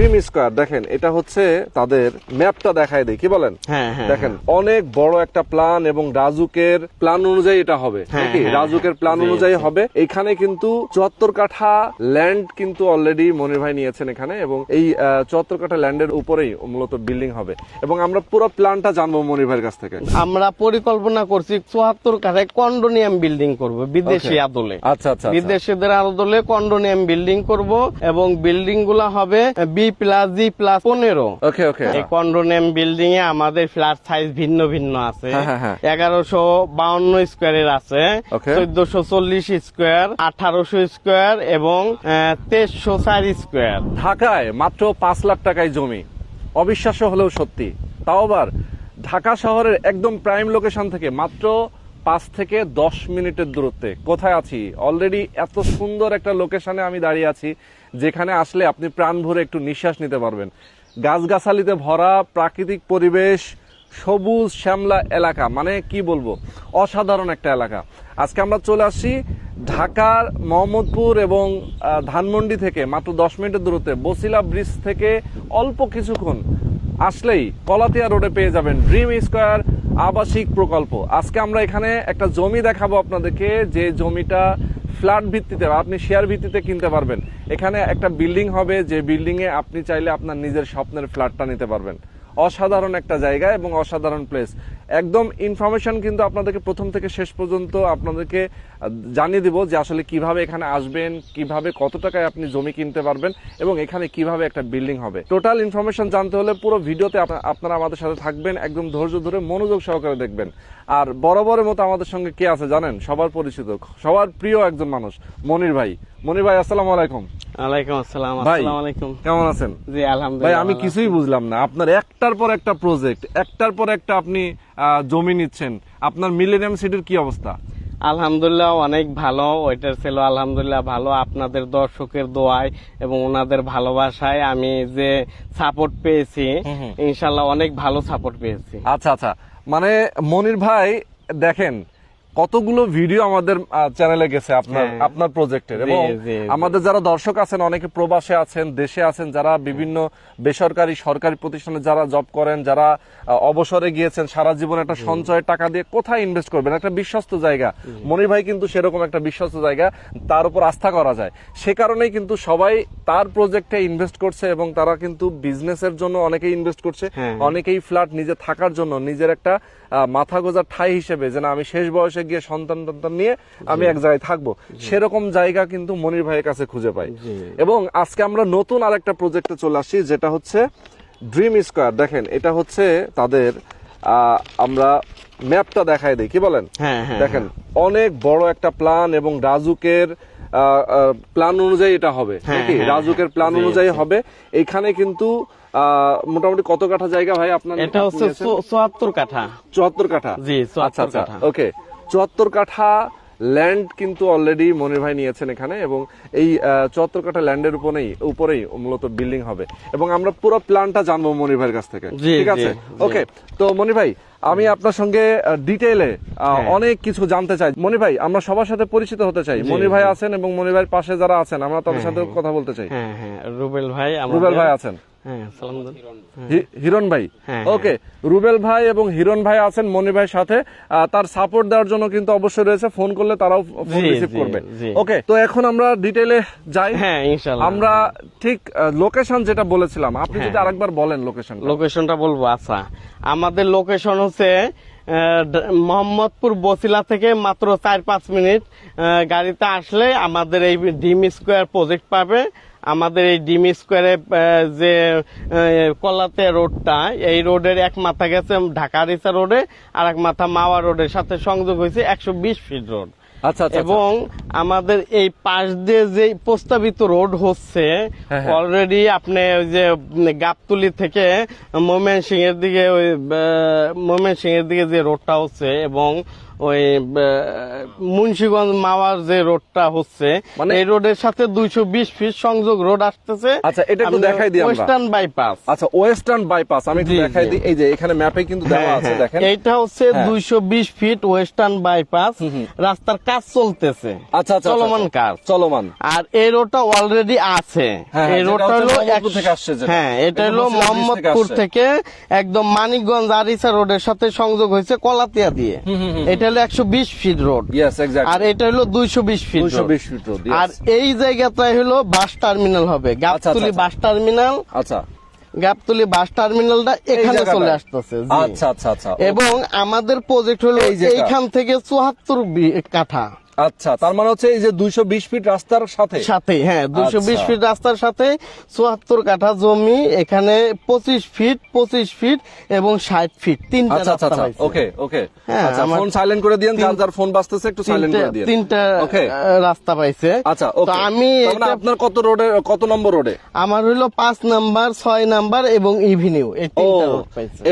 Dream square দেখেন এটা হচ্ছে তাদের ম্যাপটা দেখায় দেয় কি বলেন? হ্যাঁ হ্যাঁ দেখেন অনেক বড় একটা প্ল্যান এবং রাজুকের প্ল্যান অনুযায়ী এটা হবে হ্যাঁ, নাকি? হ্যাঁ, রাজুকের প্ল্যান অনুযায়ী হবে। এখানে কিন্তু চুয়াত্তর কাঠা ল্যান্ড কিন্তু অলরেডি মনির ভাই নিয়েছেন এখানে এবং এই চুয়াত্তর কাঠা ল্যান্ডের উপরেই মূলত বিল্ডিং হবে। এবং আমরা পুরো প্ল্যানটা জানব মনির ভাইয়ের কাছ থেকে। আমরা পরিকল্পনা করছি চুয়াত্তর কাঠায় কন্ডোনিয়াম বিল্ডিং করব বিদেশি আদলে। আচ্ছা আচ্ছা আচ্ছা। বিদেশিদের আদলে কন্ডোনিয়াম বিল্ডিং করব এবং বিল্ডিংগুলা হবে বি প্লাস জি প্লাস পনেরো। ওকে ওকে এই কন্ডোনিয়াম বিল্ডিং এ আমাদের ফ্ল্যাট সাইজ ভিন্ন ভিন্ন আছে। হ্যাঁ, হ্যাঁ, হ্যাঁ। এগারোশো বাউন্ন স্কোয়ারের আছে। চোদ্দশো চল্লিশ স্কোয়ার আঠারোশো স্কোয়ার এবং তেইশশো চার স্কোয়ার ঢাকায় মাত্র পাঁচ লাখ টাকায় জমি। অবিশ্বাস্য হলেও সত্যি। তাও আবার ঢাকা শহরের একদম প্রাইম লোকেশন থেকে মাত্র পাঁচ থেকে দশ মিনিটের দূরত্বে। কোথায় আছি? অলরেডি এত সুন্দর একটা লোকেশনে আমি দাঁড়িয়ে আছি। যেখানে আসলে আপনি প্রাণ ভরে একটু নিঃশ্বাস নিতে পারবেন। গাছগাছালিতে ভরা প্রাকৃতিক পরিবেশ, সবুজ, শ্যামলা এলাকা মানে কি বলব, অসাধারণ একটা এলাকা। আজকে আমরা চলে আসছি ঢাকার মোহাম্মদপুর এবং ধানমন্ডি থেকে, মাত্র দশ মিনিটের দূরত্বে, বসিলা ব্রিজ থেকে অল্প কিছুক্ষণ আসলেই কলাতিয়া রোডে পেয়ে যাবেন ড্রিম স্কোয়ার আবাসিক প্রকল্প। আজকে আমরা এখানে একটা জমি দেখাবো আপনাদেরকে, যে জমিটা ফ্ল্যাট ভিত্তিতে বা আপনি শেয়ার ভিত্তিতে কিনতে পারবেন। এখানে একটা বিল্ডিং হবে, যে বিল্ডিং এ আপনি চাইলে আপনার নিজের স্বপ্নের ফ্ল্যাটটা নিতে পারবেন। অসাধারণ একটা জায়গা এবং অসাধারণ প্লেস একদম ইনফরমেশন কিন্তু আপনাদেরকে প্রথম থেকে শেষ পর্যন্ত আপনাদেরকে জানিয়ে দিব যে আসলে কীভাবে এখানে আসবেন কীভাবে কত টাকায় আপনি জমি কিনতে পারবেন এবং এখানে কীভাবে একটা বিল্ডিং হবে। টোটাল ইনফরমেশন জানতে হলে পুরো ভিডিওতে আপনা- আপনারা আমাদের সাথে থাকবেন একদম ধৈর্য ধরে মনোযোগ সহকারে দেখবেন। আর বরাবরের মতো আমাদের সঙ্গে কে আছে জানেন? সবার পরিচিত সবার প্রিয় একজন মানুষ মনির ভাই। মনির ভাই আসসালামু আলাইকুম। আসসালাম আলাইকুম। কেমন আছেন? জি ভাই আমি কিছুই বুঝলাম না। আপনার একটার পর একটা প্রজেক্ট একটার পর একটা আপনি জমি নিচ্ছেন। আপনার মিলেনিয়াম সিটির কি অবস্থা? আলহামদুলিল্লাহ অনেক ভালো। ওইটার ছিল আলহামদুলিল্লাহ ভালো। আপনাদের দর্শকের দোয়ায় এবং ওনাদের ভালোবাসায় আমি যে সাপোর্ট পেয়েছি ইনশাল্লাহ অনেক ভালো সাপোর্ট পেয়েছি। আচ্ছা আচ্ছা। মানে মনির ভাই দেখেন কতগুলো ভিডিও আমাদের চ্যানেলে গেছে আপনার হ্যাঁ। আপনার প্রজেক্টের এবং। আমাদের যারা দর্শক আছেন অনেকে প্রবাসে আছেন দেশে আছেন যারা বিভিন্ন বেসরকারি সরকারি প্রতিষ্ঠানে যারা জব করেন যারা অবসরে গিয়েছেন সারা জীবন একটা সঞ্চয়ের টাকা দিয়ে কোথায় ইনভেস্ট করবেন? একটা বিশ্বস্ত জায়গা। মনির ভাই কিন্তু সেরকম একটা বিশ্বস্ত জায়গা তার উপর আস্থা করা যায়। সে কারণেই কিন্তু সবাই তার প্রজেক্টে ইনভেস্ট করছে এবং তারা কিন্তু বিজনেসের জন্য অনেকেই ইনভেস্ট করছে। হ্যাঁ। অনেকেই ফ্ল্যাট নিজে থাকার জন্য নিজের একটা মাথা গোজার ঠাই হিসেবে যে না আমি শেষ বয়সে গিয়ে সন্তান টন্তান নিয়ে আমি এক জায়গায় থাকব। সেরকম জায়গা কিন্তু মনির ভাইয়ের কাছে খুঁজে পাই। এবং আজকে আমরা নতুন আরেকটা প্রজেক্টে চলে আসছি যেটা হচ্ছে ড্রিম স্কোয়ার দেখেন এটা হচ্ছে তাদের আহ, আমরা ম্যাপটা দেখায় দিই। কি বলেন? হ্যাঁ হ্যাঁ দেখেন অনেক বড় একটা প্ল্যান এবং রাজুকের প্ল্যান অনুযায়ী এটা হবে হ্যাঁ, নাকি? হ্যাঁ, রাজুকের প্ল্যান অনুযায়ী হবে। এখানে কিন্তু আহ, মোটামুটি কত কাঠা জায়গা ভাই আপনার এটা হচ্ছে চুয়াত্তর কাঠা। চুয়াত্তর কাঠা? জি, আচ্ছা আচ্ছা ওকে চুয়াত্তর কাঠা ল্যান্ড কিন্তু অলরেডি মনির ভাই নিয়েছেন এখানে এবং এই চুয়াত্তর কাঠা ল্যান্ডের উপরেই উপরেই মূলত বিল্ডিং হবে। এবং আমরা পুরো প্ল্যানটা জানব মনির ভাইয়ের কাছ থেকে। ঠিক আছে? ওকে তো মনির ভাই আমি আপনার সঙ্গে ডিটেইলে হ্যাঁ। অনেক কিছু জানতে চাই। মনির ভাই আমরা সবার সাথে পরিচিত হতে চাই। মনির ভাই আছেন এবং মনির ভাইয়ের পাশে যারা আছেন আমরা তাদের সাথে কথা বলতে চাই। হ্যাঁ হ্যাঁ। রুবেল ভাই রুবেল ভাই আছেন। হ্যাঁ হিরণ ভাই? হ্যাঁ, ওকে রুবেল ভাই এবং হিরণ ভাই আছেন মনি ভাইয়ের সাথে। তার সাপোর্ট দেওয়ার জন্য কিন্তু অবশ্যই রয়েছে। ফোন করলে তারাও ফোন রিসিভ করবে। ওকে তো এখন আমরা ডিটেইলে যাই। হ্যাঁ আমরা ঠিক লোকেশন যেটা বলেছিলাম আপনি যদি হ্যাঁ। আরেকবার বলেন লোকেশন লোকেশনটা বলব আচ্ছা। আমাদের লোকেশন হচ্ছে মোহাম্মদপুর বসিলা থেকে মাত্র চার পাঁচ মিনিট গাড়িতে আসলে আমাদের এই ডিম স্কোয়ার প্রজেক্ট পাবে। আমাদের এই ডিম স্কোয়ারে যে কলাতে রোডটা এই রোডের এক মাথা গেছে ঢাকা রিসা রোডে আর এক মাথা মাওয়া রোডের সাথে সংযোগ হয়েছে একশো বিশ ফিট রোড আচ্ছা আচ্ছা এবং আমাদের এই পাশ দিয়ে যে প্রস্তাবিত রোড হচ্ছে হ্যাঁ, হ্যাঁ। অলরেডি আপনি ওই যে গাবতুলি থেকে মোমেন সিং এর দিকে ওই মোমেন সিং এর দিকে যে রোডটা হচ্ছে এবং ওই মুন্সিগঞ্জ মাওয়ার যে রোডটা হচ্ছে মানে- এই রোডের সাথে দুইশো বিশ ফিট সংযোগ রোড আসতেছে। আচ্ছা, এটা একটু দেখাই দিই ওয়েস্টার্ন বাইপাস। আচ্ছা ওয়েস্টার্ন বাইপাস আমি একটু দেখাই দিই। এই যে এখানে ম্যাপে কিন্তু দেওয়া আছে দেখেন। এইটা হচ্ছে হ্যাঁ। দুইশো বিশ ফিট ওয়েস্টার্ন বাইপাস। রাস্তার কাজ চলতেছে। আচ্ছা আচ্ছা চলমান আচ্ছা, কাজ। চলমান। আর এই রোডটা অলরেডি আছে। হ্যাঁ, এই রোডটা হলো। হ্যাঁ এটা এটা হলো মোহাম্মদপুর থেকে একদম মানিকগঞ্জ আরিসা রোডের সাথে সংযোগ হয়েছে কলাতিয়া দিয়ে। এটা হলো একশো বিশ ফিট রোড আর এটা হলো দুইশো বিশ ফিট দুইশো বিশ ফিট রোড আর এই জায়গাটাই হলো বাস টার্মিনাল হবে। গাবতলি আচ্ছা। বাস টার্মিনাল আচ্ছা। গাবতলি বাস টার্মিনালটা এখানে চলে আসতেছে আচ্ছা আচ্ছা আচ্ছা। এবং আমাদের প্রজেক্ট হলো। এইখান থেকে চুয়াত্তর কাঠা। আচ্ছা তার মানে হচ্ছে এই যে দুইশো বিশ ফিট রাস্তার সাথে? সাথে হ্যাঁ আচ্ছা। ফিট রাস্তার সাথে চুয়াত্তর কাঠা জমি এখানে পঁচিশ ফিট পঁচিশ ফিট এবং ষাট ফিট তিনটা আচ্ছা আচ্ছা রাস্তা আচ্ছা। ওকে ওকে হ্যাঁ, আচ্ছা ফোন সাইলেন্ট করে যার তিন- যার ফোন বাজতেছে একটু সাইলেন্ট করে তিনটা ওকে রাস্তা পাইছে। আচ্ছা ওকে আমি মানে আপনার কত রোডে কত নম্বর রোডে আমার হইল পাঁচ নাম্বার ছয় নাম্বার এবং ইভিনিউ ও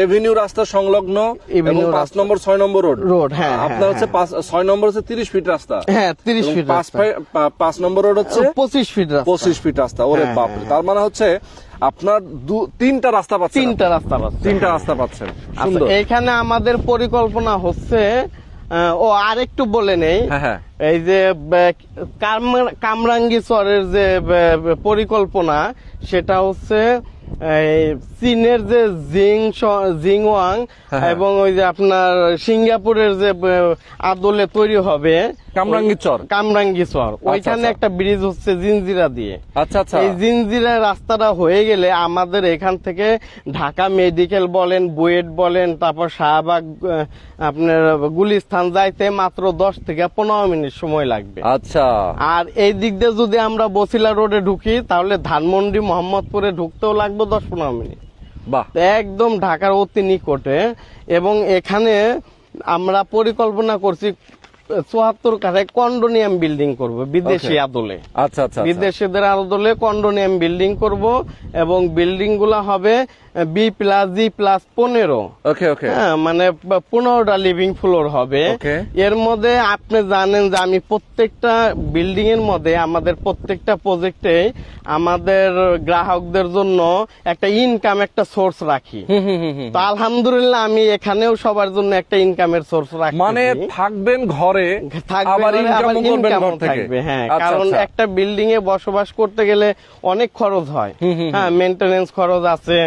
এভিনিউ রাস্তা সংলগ্ন এবং পাঁচ নম্বর ছয় নম্বর রোড রোড, হ্যাঁ, আপনার হ্যাঁ, হচ্ছে পাঁচ ছয় নম্বর হচ্ছে তিরিশ ফিট রাস্তা। হ্যাঁ তিরিশ এবং ফিট পাঁচ রাস্তা। পাঁচ নম্বর রোড হচ্ছে পঁচিশ ফিট রাস্তা। পঁচিশ ফিট রাস্তা ওরে হ্যাঁ, হ্যাঁ, তার মানে হচ্ছে আপনার তিনটা রাস্তা পাচ্ছেন তিনটা রাস্তা পাচ্ছে তিনটা রাস্তা পাচ্ছেন। এইখানে আমাদের পরিকল্পনা হচ্ছে ও আরেকটু বলে নেই। হ্যাঁ হ্যাঁ। এই যে কামরাঙ্গি চরের যে পরিকল্পনা সেটা হচ্ছে চীনের যে জিং জিংওয়াং হ্যাঁ, হ্যাঁ। এবং ওই যে আপনার সিঙ্গাপুরের যে আদলে তৈরি হবে কামরাঙ্গী চর। কামরাঙ্গি চর। ওইখানে আচ্ছা। একটা ব্রিজ হচ্ছে জিনজিরা দিয়ে। আচ্ছা আচ্ছা। এই জিনজিরা রাস্তাটা হয়ে গেলে আমাদের এখান থেকে ঢাকা মেডিকেল বলেন বুয়েট বলেন তারপর শাহবাগ আপনার গুলিস্থান যাইতে মাত্র দশ থেকে পনেরো মিনিট সময় লাগবে। আচ্ছা। আর এই দিক দিয়ে যদি আমরা বসিলা রোডে ঢুকি তাহলে ধানমন্ডি মোহাম্মদপুরে ঢুকতেও লাগবে দশ পনেরো মিনিট। বাহ। একদম ঢাকার অতি নিকটে। এবং এখানে আমরা পরিকল্পনা করছি চুয়াত্তর কাছে কন্ডোনিয়াম বিল্ডিং করব বিদেশি আদলে আচ্ছা আচ্ছা আচ্ছা। বিদেশিদের আদলে কন্ডোনিয়াম বিল্ডিং করব এবং বিল্ডিংগুলা হবে বি প্লাস জি প্লাস পনেরো। ওকে ওকে হ্যাঁ মানে পনেরোটা লিভিং ফ্লোর হবে। এর মধ্যে আপনি জানেন যে আমি প্রত্যেকটা বিল্ডিং এর মধ্যে আমাদের প্রত্যেকটা প্রজেক্টে আমাদের গ্রাহকদের জন্য একটা ইনকাম একটা সোর্স রাখি। তো আলহামদুলিল্লাহ আমি এখানেও সবার জন্য একটা ইনকামের সোর্স রাখি মানে থাকবেন ঘরে ইনকাম থাকবে, হ্যাঁ আচ্ছা, কারণ আচ্ছা। একটা বিল্ডিং এ বসবাস করতে গেলে অনেক খরচ হয়। হ্যাঁ মেনটেনেন্স খরচ আছে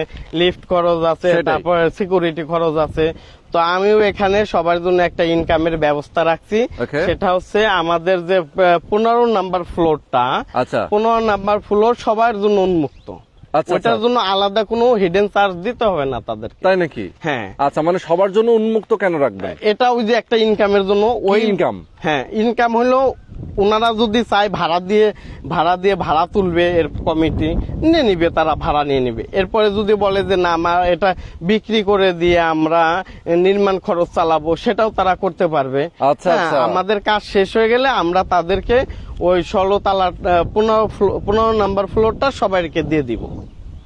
লিফট খরচ আছে তারপর সিকিউরিটি খরচ আছে। তো আমিও এখানে সবার জন্য একটা ইনকামের ব্যবস্থা রাখছি। সেটা হচ্ছে আমাদের যে পনেরো নাম্বার ফ্লোরটা আচ্ছা। পনেরো নাম্বার ফ্লোর সবার জন্য উন্মুক্ত। আচ্ছা, ওটার আচ্ছা। জন্য আলাদা কোনো হিডেন চার্জ দিতে হবে না তাদের তাই নাকি? হ্যাঁ। আচ্ছা মানে সবার জন্য উন্মুক্ত কেন রাখবেন? এটা ওই যে একটা ইনকামের জন্য ওই ইনকাম হ্যাঁ ইনকাম হলো ওনারা যদি চায় ভাড়া দিয়ে ভাড়া দিয়ে ভাড়া তুলবে এর কমিটি নিয়ে নিবে তারা ভাড়া নিয়ে নিবে। এরপরে যদি বলে যে না আমার এটা বিক্রি করে দিয়ে আমরা নির্মাণ খরচ চালাবো সেটাও তারা করতে পারবে। আচ্ছা, হ্যাঁ, আচ্ছা। আমাদের কাজ শেষ হয়ে গেলে আমরা তাদেরকে ওই ষোলো তালা পনেরো পনেরো নাম্বার ফ্লোরটা সবাইকে দিয়ে দিব।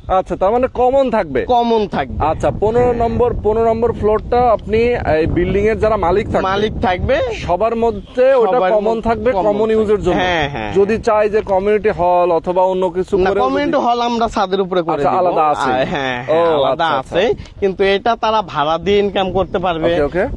আচ্ছা তার মানে কমন থাকবে কমন থাকবে আচ্ছা পনেরো নম্বর পনেরো নম্বর ফ্লোরটা আপনি এই বিল্ডিং এর যারা মালিক থাকবে মালিক থাকবে সবার মধ্যে ওটা কমন থাকবে কমন ইউজের জন্য হ্যাঁ, হ্যাঁ। যদি চাই যে কমিউনিটি হল অথবা অন্য কিছু কমেন্ট হল আমরা ছাদের উপরে করে আচ্ছা। আলাদা আছে। হ্যাঁ হ্যাঁ, আলাদা আচ্ছা, আছে কিন্তু এটা তারা ভাড়া দিয়ে ইনকাম করতে পারবে.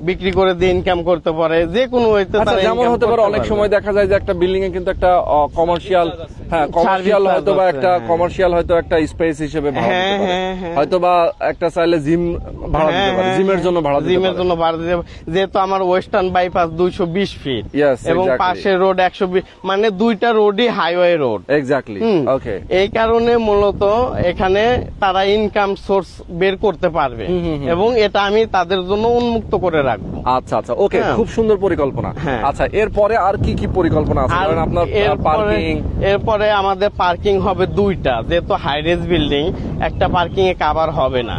বিক্রি করে দিয়ে ইনকাম করতে পারে যে কোনো ওইতে আচ্ছা তারা যেমন হতে পারে অনেক সময় দেখা যায় যে একটা বিল্ডিং এ কিন্তু একটা কমার্শিয়াল হ্যাঁ কমার্শিয়াল হয়তো বা একটা হ্যাঁ। কমার্শিয়াল হয়তো একটা স্পেস হিসেবে ভাড়া হ্যাঁ, দিতে পারে। হ্যাঁ, হ্যাঁ। হয়তো বা একটা চাইলে জিম ভাড়া দিতে হ্যাঁ, পারে। হ্যাঁ, জিমের জন্য ভাড়া দিতে জিমের জন্য ভাড়া দিতে। যেহেতু আমার ওয়েস্টার্ন বাইপাস দুইশো বিশ ফিট Yes, এবং. পাশের রোড একশো বিশ মানে দুইটা রোডই হাইওয়ে রোড। এক্স্যাক্টলি ওকে এই কারণে মূলত এখানে তারা ইনকাম সোর্স বের করতে পারবে। এবং এটা আমি তাদের জন্য উন্মুক্ত করে রাখব। আচ্ছা আচ্ছা ওকে হ্যাঁ। খুব সুন্দর পরিকল্পনা। হ্যাঁ। আচ্ছা এরপরে আর কি কি পরিকল্পনা আছে? আপনার এরপরে- পার্কিং এরপরে আমাদের পার্কিং হবে দুইটা যেহেতু হাইরেজ বিল্ডিং একটা পার্কিং এ কাভার হবে না।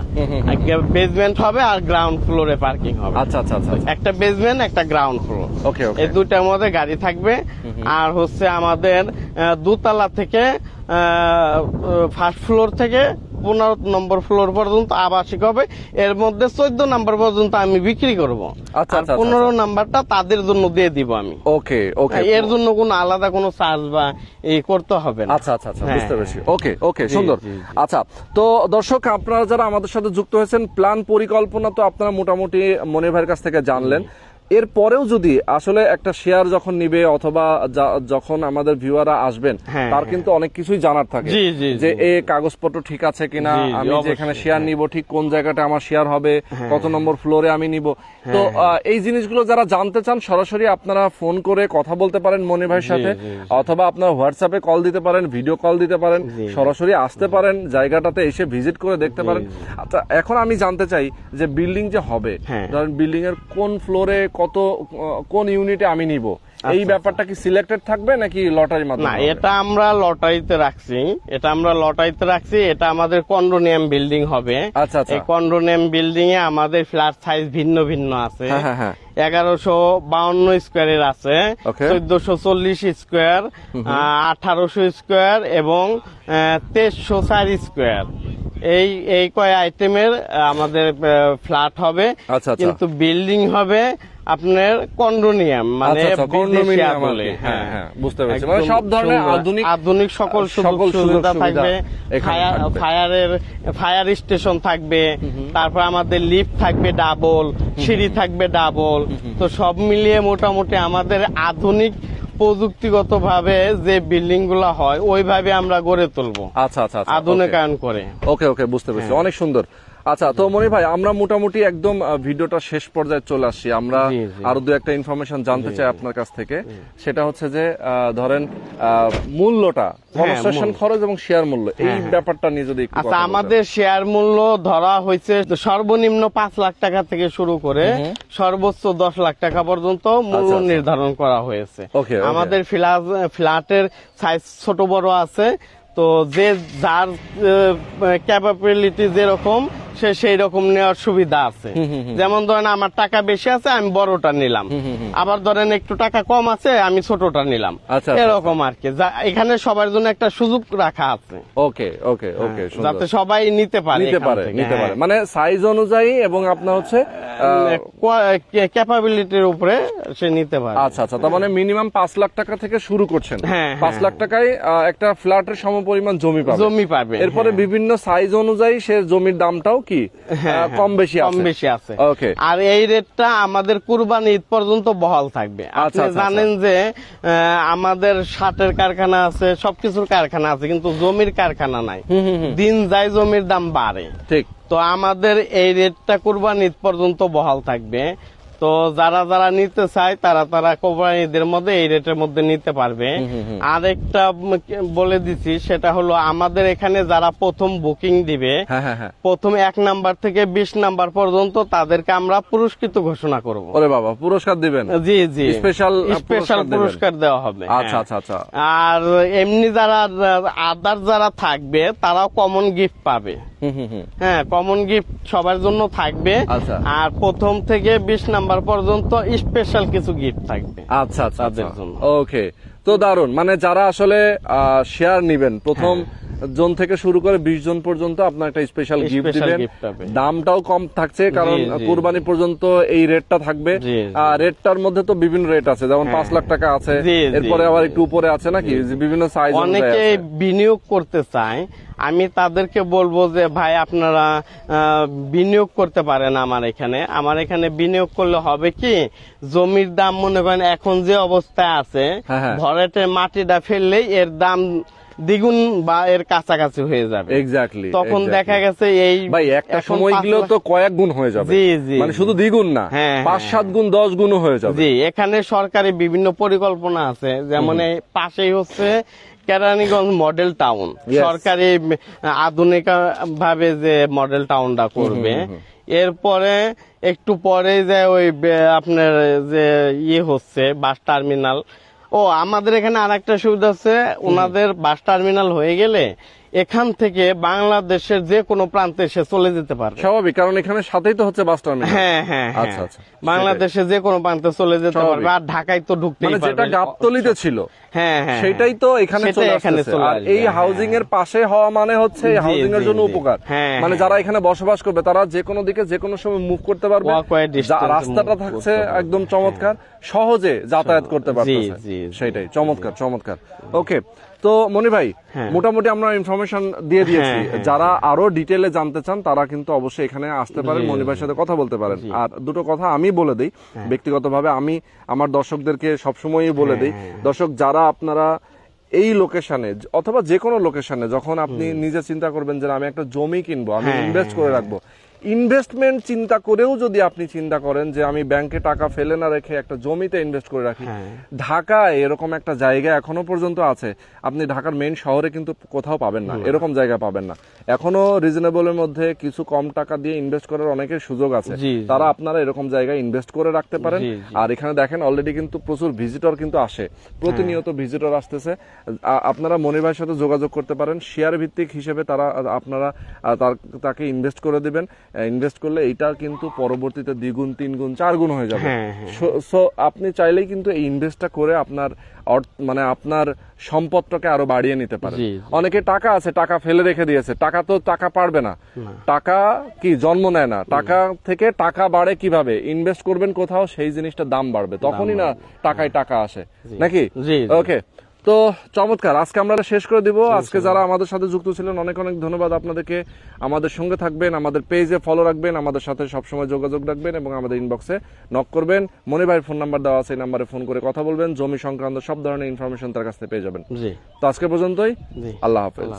বেসমেন্ট হবে আর গ্রাউন্ড ফ্লোরে পার্কিং হবে। আচ্ছা আচ্ছা আচ্ছা। একটা বেসমেন্ট একটা গ্রাউন্ড ফ্লোর ওকে ওকে এই দুইটার মধ্যে গাড়ি থাকবে। আর হচ্ছে আমাদের দোতলা থেকে ফার্স্ট ফ্লোর থেকে পনেরো নম্বর ফ্লোর পর্যন্ত আবাসিক হবে। এর মধ্যে চোদ্দ নম্বর পর্যন্ত আমি বিক্রি করব। আচ্ছা, আর আচ্ছা, পনেরো নাম্বারটা তাদের জন্য দিয়ে দিব আমি। ওকে ওকে। এর জন্য কোনো আলাদা কোনো চার্জ বা এই করতে হবে না। আচ্ছা আচ্ছা আচ্ছা হ্যাঁ, বুঝতে পেরেছি। হ্যাঁ। ওকে ওকে সুন্দর। আচ্ছা তো দর্শক আপনারা যারা আমাদের সাথে যুক্ত হয়েছেন প্ল্যান পরিকল্পনা তো আপনারা মোটামুটি মনির ভাইয়ের কাছ থেকে জানলেন। এরপরেও যদি আসলে একটা শেয়ার যখন নিবে অথবা যখন আমাদের ভিউয়াররা আসবেন হ্যাঁ, তার হ্যাঁ। কিন্তু অনেক কিছুই জানার থাকে যে। এ কাগজপত্র ঠিক আছে কিনা আমি যে এখানে শেয়ার হ্যাঁ। নিব ঠিক কোন জায়গাটা আমার শেয়ার হবে কত নম্বর ফ্লোরে আমি নিব তো এই জিনিসগুলো যারা জানতে চান সরাসরি আপনারা ফোন করে কথা বলতে পারেন মনির ভাইয়ের সাথে। অথবা আপনার হোয়াটসঅ্যাপে কল দিতে পারেন ভিডিও কল দিতে পারেন সরাসরি আসতে পারেন জায়গাটাতে এসে ভিজিট করে দেখতে পারেন আচ্ছা এখন আমি জানতে চাই যে বিল্ডিং যে হবে। ধরেন বিল্ডিং এর কোন ফ্লোরে কত কোন ইউনিটে আমি নিব? এই ব্যাপারটা কি সিলেক্টেড থাকবে নাকি লটারির মাধ্যমে হবে? এটা আমরা লটারিতে রাখছি। এটা আমরা লটারিতে রাখছি এটা আমাদের কন্ডোনিয়াম বিল্ডিং হবে। আচ্ছা, আচ্ছা। এই কন্ডোনিয়াম বিল্ডিং এ আমাদের ফ্ল্যাট সাইজ ভিন্ন ভিন্ন আছে। হ্যাঁ, হ্যাঁ, হ্যাঁ। এগারোশো বাউন্ন স্কোয়ারের আছে চোদ্দশো চল্লিশ স্কোয়ার আঠারোশো স্কোয়ার এবং তেইশশো চার স্কোয়ার এই এই কয় আইটেমের আমাদের ফ্ল্যাট হবে। আচ্ছা, আচ্ছা। কিন্তু বিল্ডিং হবে আপনার কন্ডোনিয়াম মানে আচ্ছা, আচ্ছা, বিদেশিয়া condominium বলে হ্যাঁ, হ্যাঁ, বুঝতে পেরেছি। মানে সব ধরনের আধুনিক- আধুনিক সকল সুযোগ সকল সুবিধা থাকবে। ফায়ারের ফায়ার স্টেশন থাকবে। তারপর আমাদের লিফট থাকবে ডাবল সিঁড়ি থাকবে ডাবল। তো সব মিলিয়ে মোটামুটি আমাদের আধুনিক প্রযুক্তিগত ভাবে যে বিল্ডিংগুলা হয় ওইভাবে আমরা গড়ে তুলবো। আচ্ছা আচ্ছা আচ্ছা, আধুনিকায়ন করে। ওকে ওকে বুঝতে পেরেছি। হ্যাঁ। অনেক সুন্দর। আচ্ছা তো মনি ভাই আমরা মোটামুটি একদম ভিডিওটা শেষ পর্যায়ে চলে আসছি। আমরা। আরও দু একটা ইনফরমেশন জানতে চাই আপনার কাছ থেকে। সেটা হচ্ছে যে ধরেন মূল্যটা কনস্ট্রাকশন খরচ এবং শেয়ার মূল্য এই হ্যাঁ, হ্যাঁ। ব্যাপারটা নিয়ে যদি আচ্ছা আমাদের শেয়ার মূল্য ধরা হয়েছে সর্বনিম্ন পাঁচ লাখ টাকা থেকে শুরু করে সর্বোচ্চ দশ লাখ টাকা পর্যন্ত মূল্য আচ্ছা, আচ্ছা। নির্ধারণ করা হয়েছে. আমাদের ফ্ল্যাট- ফ্ল্যাটের সাইজ ছোট বড় আছে। তো যে যার ক্যাপাবিলিটি যেরকম সেই রকম নেওয়ার সুবিধা আছে। যেমন ধরেন আমার টাকা বেশি আছে আমি বড়টা নিলাম। আবার ধরেন একটু টাকা কম আছে আমি ছোটটা নিলাম। আচ্ছা, আচ্ছা, এরকম আর কি। এখানে সবার জন্য একটা সুযোগ রাখা আছে। ওকে ওকে ওকে হ্যাঁ, যাতে সবাই নিতে পারে নিতে পারে নিতে হ্যাঁ। পারে মানে সাইজ অনুযায়ী এবং আপনার হচ্ছে ক্যাপাবিলিটির উপরে সে নিতে পারে। আচ্ছা আচ্ছা তার মানে মিনিমাম পাঁচ লাখ টাকা থেকে শুরু করছেন। হ্যাঁ, পাঁচ হ্যাঁ, লাখ টাকায় একটা ফ্ল্যাটের সমপরিমাণ জমি পাবে। জমি পাবে এরপরে হ্যাঁ। বিভিন্ন সাইজ অনুযায়ী সে জমির দামটাও কি? হ্যাঁ, কম বেশি কম বেশি আছে। ওকে আর এই রেটটা আমাদের কুরবান ঈদ পর্যন্ত বহাল থাকবে। আপনি আচ্ছা, আচ্ছা, জানেন যে আমাদের শার্টের কারখানা আছে সবকিছুর কারখানা আছে কিন্তু জমির কারখানা নাই। দিন যায় জমির দাম বাড়ে। ঠিক। তো আমাদের এই রেটটা কুরবান ঈদ পর্যন্ত বহাল থাকবে। তো যারা যারা নিতে চায় তারা তারা কোম্পানিদের মধ্যে এই রেটের মধ্যে নিতে পারবে। আরেকটা উম বলে দিচ্ছি সেটা হলো আমাদের এখানে যারা প্রথম বুকিং দিবে হ্যাঁ হ্যাঁ হ্যাঁ। প্রথম এক নাম্বার থেকে বিশ নাম্বার পর্যন্ত তাদেরকে আমরা পুরস্কৃত ঘোষণা করব। ওরে বাবা পুরস্কার দিবেন? জি জি। স্পেশাল স্পেশাল পুরস্কার দেওয়া হবে আচ্ছা। আচ্ছা আচ্ছা। আর এমনি যারা আদার যারা থাকবে তারাও কমন গিফট পাবে। হ্যাঁ কমন গিফট সবার জন্য থাকবে। আচ্ছা। আর প্রথম থেকে বিশ নাম্বার পর্যন্ত স্পেশাল কিছু গিফট থাকবে আচ্ছা আচ্ছা তাদের আচ্ছা। ওকে তো দারুণ মানে যারা আসলে শেয়ার নিবেন প্রথম জন থেকে শুরু করে বিশ জন পর্যন্ত আপনার একটা স্পেশাল গিফট দিবেন। দামটাও কম থাকছে কারণ। কুরবানি পর্যন্ত এই রেটটা থাকবে। আর রেটটার মধ্যে তো বিভিন্ন রেট আছে যেমন পাঁচ লাখ টাকা আছে এরপরে আবার একটু উপরে আছে নাকি? বিভিন্ন সাইজ অনেকে বিনিয়োগ করতে চায় আমি তাদেরকে বলব যে ভাই আপনারা বিনিয়োগ করতে পারেন আমার এখানে। আমার এখানে বিনিয়োগ করলে হবে কি জমির দাম মনে করেন এখন যে অবস্থায় আছে হ্যাঁ, হ্যাঁ। ভরাটের মাটিটা ফেললেই এর দাম দ্বিগুণ বা এর কাছাকাছি হয়ে যাবে। এক্স্যাক্টলি তখন দেখা গেছে এই ভাই একটা সময় লাখ- তো কয়েক গুণ হয়ে যাবে। জি, জি, মানে শুধু দ্বিগুণ না হ্যাঁ, পাঁচ। সাত গুণ দশ গুণও হয়ে যাবে। জি এখানে সরকারি বিভিন্ন পরিকল্পনা আছে। যেমন পাশেই হচ্ছে কেরানীগঞ্জ মডেল টাউন সরকারি আধুনিক ভাবে যে মডেল টাউনটা করবে এরপরে একটু পরে যে ওই আপনার যে ইয়ে হচ্ছে বাস টার্মিনাল ও আমাদের এখানে আর একটা সুবিধা আছে ওনাদের বাস টার্মিনাল হয়ে গেলে এখান থেকে বাংলাদেশের যে কোনো প্রান্তে সে চলে যেতে পারবে। স্বাভাবিক কারণ এখানে সাথেই তো হচ্ছে বাস টার্মিনাল। হ্যাঁ হ্যাঁ হ্যাঁ। আচ্ছা, আচ্ছা। বাংলাদেশে যে কোনো প্রান্তে চলে যেতে। পারবে আর ঢাকায় তো ঢুকতেই মানে যেটা গাবতলিতে ছিল হ্যাঁ হ্যাঁ সেটাই তো এখানে চলে চলে আর এই হ্যাঁ। হাউজিং এর পাশে হওয়া মানে হচ্ছে হাউজিং এর জন্য উপকার। হ্যাঁ, মানে হ্যাঁ। যারা এখানে বসবাস করবে তারা যে কোনো দিকে যে কোনো সময় মুভ করতে পারবে। রাস্তাটা থাকছে একদম চমৎকার সহজে যাতায়াত করতে জি। সেটাই চমৎকার চমৎকার। ওকে তো মনি ভাই হ্যাঁ। মোটামুটি আমরা ইনফরমেশন দিয়ে দিয়েছি হ্যাঁ, হ্যাঁ। যারা আরও ডিটেলে জানতে চান তারা কিন্তু অবশ্যই এখানে আসতে পারেন মনি ভাইয়ের সাথে কথা বলতে পারেন আর দুটো কথা আমি বলে দিই হ্যাঁ। ব্যক্তিগতভাবে আমি আমার দর্শকদেরকে সবসময়ই বলে দিই হ্যাঁ। দর্শক যারা আপনারা এই লোকেশনে অথবা যে কোনো লোকেশনে যখন আপনি নিজে চিন্তা করবেন যে আমি একটা জমি কিনবো আমি হ্যাঁ, ইনভেস্ট করে রাখব ইনভেস্টমেন্ট চিন্তা করেও যদি আপনি চিন্তা করেন যে আমি ব্যাংকে টাকা ফেলে না রেখে একটা জমিতে ইনভেস্ট করে রাখি হ্যাঁ। ঢাকায় এরকম একটা জায়গা এখনও পর্যন্ত আছে আপনি ঢাকার মেইন শহরে কিন্তু কোথাও পাবেন না এরকম জায়গা পাবেন না। এখনও রিজনেবলের মধ্যে কিছু কম টাকা দিয়ে ইনভেস্ট করার অনেকের সুযোগ আছে। তারা আপনারা এরকম জায়গায় ইনভেস্ট করে রাখতে পারেন। আর এখানে দেখেন অলরেডি কিন্তু প্রচুর ভিজিটর কিন্তু আসে। প্রতিনিয়ত ভিজিটর আসতেছে। আপনারা মনির ভাইয়ের সাথে যোগাযোগ করতে পারেন। শেয়ার ভিত্তিক হিসেবে তারা আপনারা তাকে ইনভেস্ট করে দিবেন। ইনভেস্ট করলে এইটা কিন্তু পরবর্তীতে দ্বিগুণ তিন গুণ চার গুণ হয়ে যাবে। হ্যাঁ, হ্যাঁ। সো আপনি চাইলেই কিন্তু এই ইনভেস্টটা করে আপনার মানে আপনার সম্পদটাকে আরও বাড়িয়ে নিতে জি। অনেকে টাকা আছে টাকা ফেলে রেখে দিয়েছে। টাকা তো টাকা পারবে না। টাকা কি জন্ম নেয় না। টাকা থেকে টাকা বাড়ে কীভাবে? ইনভেস্ট করবেন কোথাও সেই জিনিসটার দাম বাড়বে। তখনই না টাকায় টাকা আসে। নাকি। ওকে তো চমৎকার আজকে আমরা শেষ করে দিব। আজকে যারা আমাদের সাথে যুক্ত ছিলেন অনেক অনেক ধন্যবাদ আপনাদেরকে। আমাদের সঙ্গে থাকবেন আমাদের পেজে ফলো রাখবেন আমাদের সাথে সবসময় যোগাযোগ রাখবেন এবং আমাদের ইনবক্সে নক করবেন। মনে ভাই ফোন নাম্বার দেওয়া আছে এই নাম্বারে ফোন করে কথা বলবেন। জমি সংক্রান্ত সব ধরনের ইনফরমেশন তার কাছ থেকে পেয়ে যাবেন। তো আজকে পর্যন্তই আল্লাহ হাফেজ।